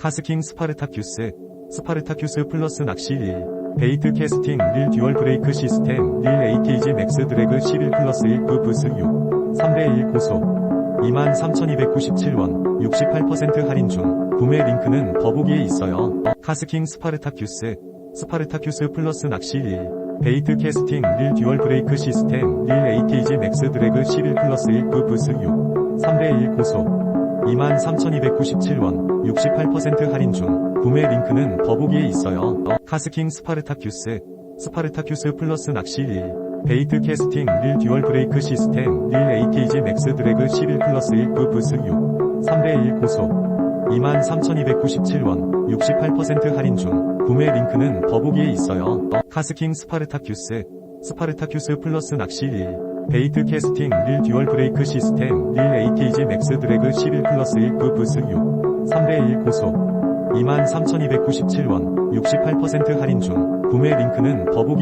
카스킹 스파르타큐스, 스파르타큐스 플러스 낚시 1, 베이트 캐스팅 릴 듀얼 브레이크 시스템 릴 AKG 맥스 드래그 11 플러스 1 부부스 6, 3대1 고속, 23,297원, 68% 할인 중, 구매 링크는 더보기에 있어요. 카스킹 스파르타큐스, 스파르타큐스 플러스 낚시 1, 베이트 캐스팅 릴 듀얼 브레이크 시스템 릴 AKG 맥스 드래그 11 플러스 1 부부스 6, 3대1 고속, 23,297원, 68% 할인 중, 구매 링크는 더보기에 있어요. 카스킹 스파르타큐스, 스파르타큐스 플러스 낚시 1, 베이트 캐스팅 릴 듀얼 브레이크 시스템 릴 AKG 맥스 드래그 11 플러스 1 부부스 6, 3대 1 고속, 23,297원, 68% 할인 중, 구매 링크는 더보기에 있어요. 카스킹 스파르타큐스, 스파르타큐스 플러스 낚시 1, 베이트 캐스팅 릴 듀얼 브레이크 시스템 릴 AKG 맥스 드래그 11 플러스 1 부 부스 6, 3대 1 고속, 23,297원, 68% 할인 중, 구매 링크는 더보기에